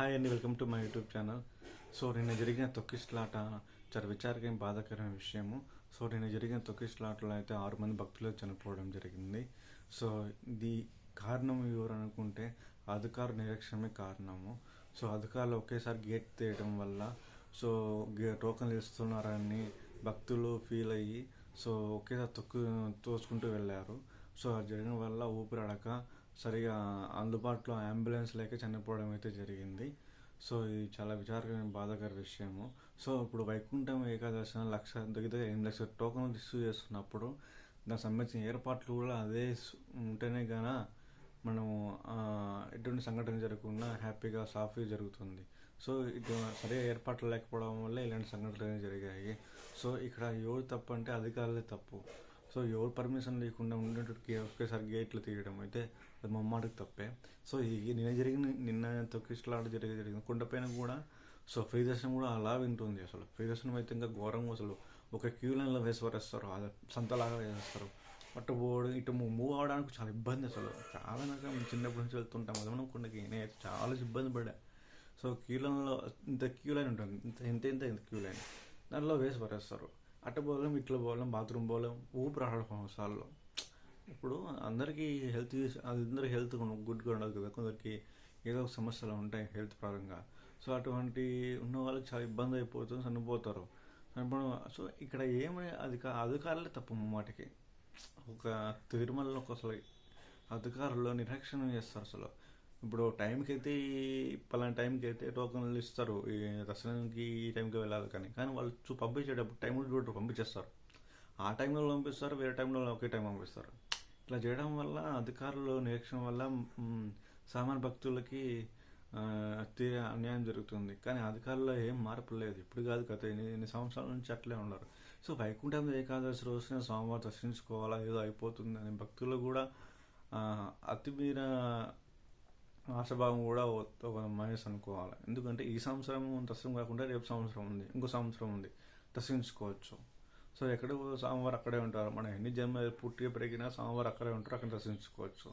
Hi అండి welcome to my YouTube channel so నిన్న జరిగిన తొక్కిస్లాట చాలా విచారకమైన బాధాకరమైన విషయము. సో నిన్న జరిగిన తొక్కిస్లాటలో అయితే ఆరు మంది భక్తులు చనిపోవడం జరిగింది. సో ఇది కారణం ఎవరు అనుకుంటే అధికార నిరీక్షణమే కారణము. సో అధికారులు ఒకేసారి గేట్ తీయడం వల్ల సో గే టోకన్లు ఇస్తున్నారని భక్తులు ఫీల్ అయ్యి సో ఒకేసారి తొక్కు తోసుకుంటూ వెళ్ళారు. సో అది జరగడం వల్ల ఊపిరాడక సరిగా అందుబాటులో అంబులెన్స్ లేక చనిపోవడం అయితే జరిగింది. సో ఇది చాలా విచారకరమైన బాధాకర విషయము. సో ఇప్పుడు వైకుంఠం ఏకాదశి లక్ష దగ్గర ఎనిమిది లక్షల టోకన్లు ఇష్యూ చేస్తున్నప్పుడు దానికి సంబంధించిన ఏర్పాట్లు కూడా అదే ఉంటేనే గాన మనము ఎటువంటి సంఘటన జరగకుండా హ్యాపీగా సాఫీగా జరుగుతుంది. సో ఇటు సరిగా ఏర్పాట్లు లేకపోవడం వల్ల ఇలాంటి సంఘటనలు జరిగాయి. సో ఇక్కడ ఎవరు తప్పు అంటే అధికారులే తప్పు. సో ఎవరు పర్మిషన్ లేకుండా ఉండేటట్టుకి ఒకేసారి గేట్లు తీయడం అయితే అది అమ్మడికి తప్పే. సో ఈ నిన్న జరిగిన నిన్న తొక్కిస్లాట జరిగి జరిగింది కొండపైన కూడా సో ఫ్రీ దర్శనం కూడా అలా వింటుంది అసలు. ఫ్రీ దర్శనం అయితే ఇంకా ఘోరంగా అసలు. ఒక క్యూ లైన్లో వేసి వరేస్తారు అది సంతలాగా వేసేస్తారు. అటు పోవడం ఇటు మూవ్ అవడానికి చాలా ఇబ్బంది అసలు. చాలా నాకు చిన్నప్పటి నుంచి వెళ్తుంటాం. అదనం కొండకి. నేనైతే చాలా ఇబ్బంది పడా సో క్యూ లైన్లో ఇంత క్యూ లైన్ ఉంటుంది. ఇంత ఇంత ఇంత ఇంత క్యూ లైన్. దానిలో వేసి పరేస్తారు అట్ట పోలేం ఇట్లా పోలేం బాత్రూమ్ పోలేం ఊపిరి ఆడడం సార్లు ఇప్పుడు అందరికీ హెల్త్ అందరి హెల్త్ గుడ్గా ఉండదు కదా. కొందరికి ఏదో ఒక సమస్యలు ఉంటాయి హెల్త్ పరంగా. సో అటువంటి ఉన్న వాళ్ళకి చాలా ఇబ్బంది అయిపోతుంది చనిపోతారు. చనిపోవడం సో ఇక్కడ ఏమై అధిక అధికారులే తప్పు మాటికి. ఒక తిరుమలలో అసలు అధికారులు నిరీక్షణ చేస్తారు అసలు. ఇప్పుడు టైంకి అయితే పలానా టైంకి అయితే టోకన్లు ఇస్తారు. ఈ దర్శనానికి ఈ టైంకి వెళ్ళాలి కానీ. కానీ వాళ్ళు చూ పంపించేటప్పుడు టైం కూడా పంపించేస్తారు. ఆ టైంలో పంపిస్తారు వేరే టైంలో ఒకే టైం పంపిస్తారు. ఇట్లా చేయడం వల్ల అధికారులు నిరీక్షణ వల్ల సామాన్య భక్తులకి ఆ, తీరే అన్యాయం జరుగుతుంది. కానీ అధికారుల్లో ఏం మార్పు లేదు. ఇప్పుడు కాదు గత ఎన్ని ఎన్ని సంవత్సరాల నుంచి అట్లే ఉన్నారు. సో వైకుంఠం ఏకాదశి రోజున స్వామివారు దర్శించుకోవాలా? ఏదో అయిపోతుంది అని భక్తులు కూడా అతిమీర ఆశాభావం కూడా ఒక- ఒక మైనస్ అనుకోవాలి. ఎందుకంటే ఈ సంవత్సరం దర్శనం కాకుండా రేపు సంవత్సరం ఉంది. ఇంకో సంవత్సరం ఉంది. దర్శించుకోవచ్చు సో ఎక్కడ స్వామివారు అక్కడే ఉంటారు. మన ఎన్ని జన్మ పుట్టిగా పెరిగినా స్వామివారు అక్కడే ఉంటారు. అక్కడ దర్శించుకోవచ్చు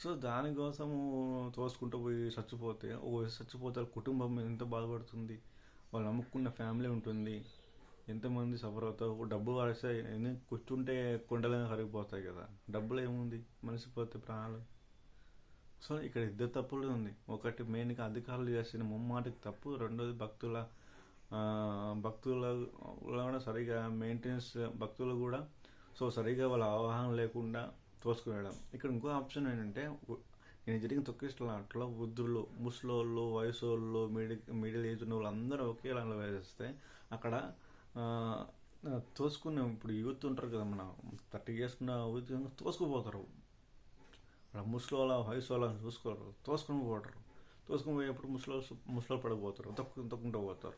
సో దానికోసము తోసుకుంటూ పోయి చచ్చిపోతే ఓ చచ్చిపోతే కుటుంబం ఎంత బాధపడుతుంది. వాళ్ళు నమ్ముకున్న ఫ్యామిలీ ఉంటుంది. ఎంతమంది సఫర్ అవుతారు. డబ్బులు వాడిస్తే కూర్చుంటే కొండలైనా కరిగిపోతాయి కదా. డబ్బులు ఏముంది? మనిషి పోతే ప్రాణాలు. సో ఇక్కడ ఇద్దరు తప్పులు ఉంది. ఒకటి మెయిన్గా అధికారులు చేసిన ముమ్మాటికి తప్పు రెండోది భక్తుల భక్తుల కూడా సరిగా మెయింటెనెన్స్ భక్తులు కూడా సో సరిగా వాళ్ళ అవగాహన లేకుండా తోసుకునేయడం. ఇక్కడ ఇంకో ఆప్షన్ ఏంటంటే నేను జరిగిన తొక్కిస్లాట్లో వృద్ధులు ముసలోళ్ళు వయసు వాళ్ళు మిడిల్ మిడిల్ ఏజ్ ఉన్న వాళ్ళు అందరూ ఒకే లైన్లో వేసేస్తే అక్కడ తోసుకునే ఇప్పుడు యూత్ ఉంటారు కదా మన థర్టీ ఇయర్స్ ఉన్న యూత్ తోసుకుపోతారు. అలా ముసలోళ్ళ వయసు వాళ్ళని చూసుకోరు. తోసుకొని పోతారు. తోసుకొని పోయేప్పుడు ముసలో ముసలో పడిపోతారు. తక్కు తొక్కుంటూ పోతారు.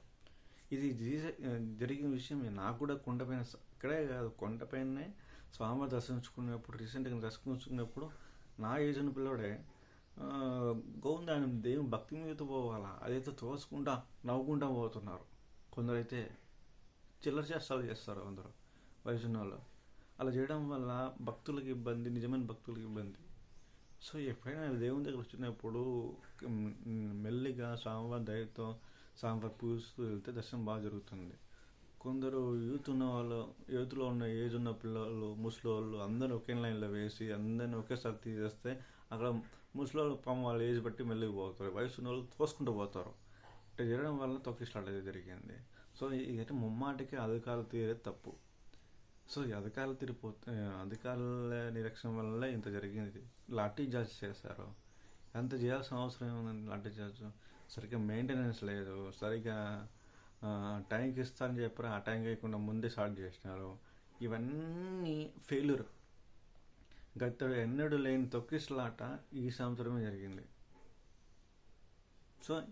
ఇది జీ- జరిగిన విషయం నాకు కూడా కొండపైన ఇక్కడే కాదు కొండపైనే స్వామి దర్శించుకునేప్పుడు రీసెంట్గా దర్శించుకున్నప్పుడు నా ఏజ్ ఉన్న పిల్లడే ఆ, ఆయన దేవుని భక్తి మీద పోవాలా? అదైతే తోసుకుంటా నవ్వుకుంటా పోతున్నారు. కొందరైతే చిల్లర చేస్తాలు చేస్తారు అందరూ. వయసు ఉన్న వాళ్ళు అలా చేయడం వల్ల భక్తులకు ఇబ్బంది నిజమైన భక్తులకు ఇబ్బంది. సో ఎప్పుడైనా దేవుని దగ్గర వచ్చినప్పుడు మెల్లిగా స్వామివారి దయతో స్వామివారి పూజిస్తూ వెళ్తే దర్శనం బాగా జరుగుతుంది. కొందరు యూత్ ఉన్న వాళ్ళు యూత్లో ఉన్న ఏజ్ ఉన్న పిల్లలు ముసలోళ్ళు అందరూ ఒకే లైన్లో వేసి అందరిని ఒకేసారి తీసేస్తే అక్కడ ముసలోళ్ళు పాపం వాళ్ళ ఏజ్ బట్టి మెల్లిగి పోతారు. వయసు ఉన్న వాళ్ళు తోసుకుంటూ పోతారు. ఇట్లా జరగడం వల్ల తొక్కిస్లాట్ అయితే జరిగింది. సో ఇదైతే ముమ్మాటికి అధికారులు తీరే తప్పు. సో ఈ అధికారులు తిరిగిపోతే అధికారుల నిరీక్షణ వల్ల ఇంత జరిగింది. లాఠీ చార్జ్ చేశారు. అంత చేయాల్సిన అవసరం ఏముందండి లాఠీ చార్జ్ సరిగ్గా మెయింటెనెన్స్ లేదు. సరిగ్గా ట్యాంక్ టైంకి ఇస్తారని చెప్పారు ఆ టైంకి ఇవ్వకుండా ముందే స్టార్ట్ చేసినారు. ఇవన్నీ ఫెయిల్యూర్ గత ఎన్నడూ లేని తొక్కిసలాట ఈ సంవత్సరమే జరిగింది. సో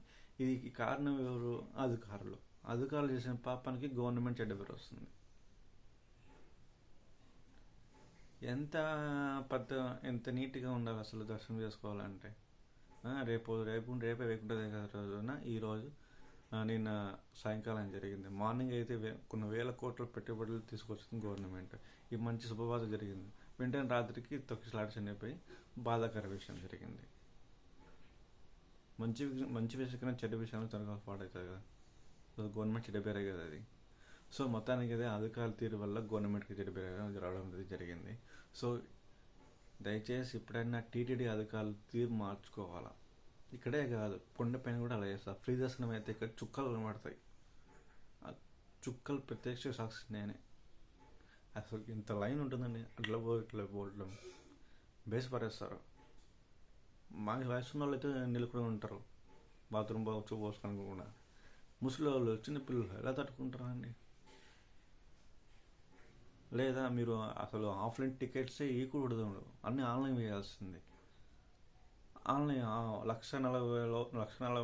ఇది కారణం ఎవరు? అధికారులు. అధికారులు చేసిన పాపానికి గవర్నమెంట్ చెడ్డ పేరు వస్తుంది. ఎంత పెద్ద ఎంత నీట్గా ఉండాలి అసలు దర్శనం చేసుకోవాలంటే? రేపు రేపు రేపే వేకుంటుంది కదా రోజున? ఈరోజు నిన్న సాయంకాలం జరిగింది. మార్నింగ్ అయితే కొన్ని వేల కోట్ల పెట్టుబడులు తీసుకొచ్చింది గవర్నమెంట్. ఈ మంచి శుభవార్త జరిగింది. వెంటనే రాత్రికి తొక్కిసలాట చనిపోయి బాధాకర విషయం జరిగింది. మంచి మంచి విషయం కన్నా చెడ్డ విషయాలు త్వరగా పాడవుతుంది కదా. గవర్నమెంట్ చెడ్డ పేరే కదా అది. సో మొత్తానికి అదే అధికారుల తీరు వల్ల గవర్నమెంట్కి చెడ్డ జరగడం రావడం అనేది జరిగింది. సో దయచేసి ఎప్పుడైనా టీటీడీ అధికారులు తీరు మార్చుకోవాలా? ఇక్కడే కాదు కొండపైన కూడా అలా చేస్తారు ఫ్రీ దర్శనం అయితే ఇక్కడ చుక్కలు కనబడతాయి. ఆ చుక్కలు ప్రత్యక్ష సాక్షి నేనే. అసలు ఇంత లైన్ ఉంటుందండి. అట్లా పో ఇట్లా పోవడం బేస్ పరేస్తారు మా వయసు ఉన్న వాళ్ళు అయితే నిలుకుని ఉంటారు. బాత్రూమ్ బాగా పోసుకోవడానికి కూడా. ముసలి వాళ్ళు చిన్నపిల్లలు ఎలా తట్టుకుంటారండి? లేదా మీరు అసలు ఆఫ్లైన్ టికెట్సే ఇవ్వకూడదు అన్నీ ఆన్లైన్ వేయాల్సింది. ఆన్లైన్ లక్ష నలభై లక్ష నలభై